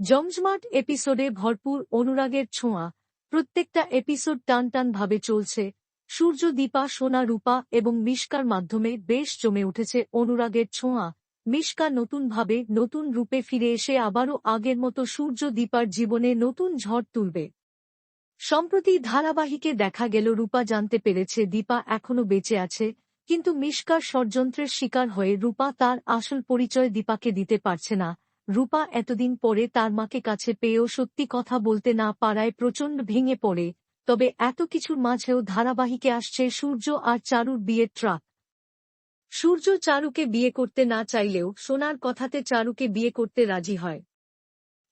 জমজমাট এপিসোডে ভরপুর অনুরাগের ছোঁয়া। প্রত্যেকটা এপিসোড টান ভাবে চলছে। সূর্য, দীপা, সোনা, রূপা এবং মিশকার মাধ্যমে বেশ জমে উঠেছে অনুরাগের ছোঁয়া। মিশকা নতুনভাবে নতুন রূপে ফিরে এসে আবারও আগের মতো সূর্য, দীপার জীবনে নতুন ঝড় তুলবে। সম্প্রতি ধারাবাহিকে দেখা গেল, রূপা জানতে পেরেছে দীপা এখনও বেঁচে আছে, কিন্তু মিশকার ষড়যন্ত্রের শিকার হয়ে রূপা তার আসল পরিচয় দীপাকে দিতে পারছে না। রূপা এতদিন পরে তার মাকে কাছে পেয়েও সত্যি কথা বলতে না পারায় প্রচণ্ড ভেঙে পড়ে, তবে এত কিছুর মাঝেও ধারাবাহিকে আসছে সূর্য আর চারুর বিয়ের ট্রাক সূর্য চারুকে বিয়ে করতে না চাইলেও সোনার কথাতে চারুকে বিয়ে করতে রাজি হয়।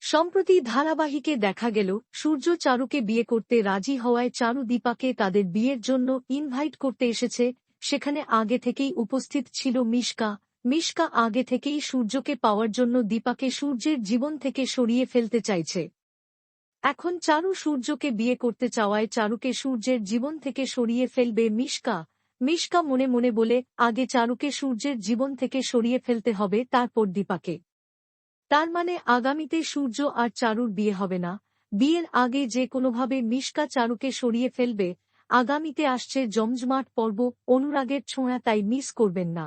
সম্প্রতি ধারাবাহিকে দেখা গেল, সূর্য চারুকে বিয়ে করতে রাজি হওয়ায় চারু দীপাকে তাদের বিয়ের জন্য ইনভাইট করতে এসেছে, সেখানে আগে থেকেই উপস্থিত ছিল মিশকা মিশকা আগে থেকেই সূর্যকে পাওয়ার জন্য দীপাকে সূর্যের জীবন থেকে সরিয়ে ফেলতে চাইছে। এখন চারু সূর্যকে বিয়ে করতে চাওয়ায় চারুকে সূর্যের জীবন থেকে সরিয়ে ফেলবে মিশকা। মিশকা মনে মনে বলে, আগে চারুকে সূর্যের জীবন থেকে সরিয়ে ফেলতে হবে, তারপর দীপাকে। তার মানে আগামীতে সূর্য আর চারুর বিয়ে হবে না। বিয়ের আগে যে কোনোভাবে মিশকা চারুকে সরিয়ে ফেলবে, আগামীতে আসছে জমজমাট পর্ব, অনুরাগের ছোঁয়া তাই মিস করবেন না।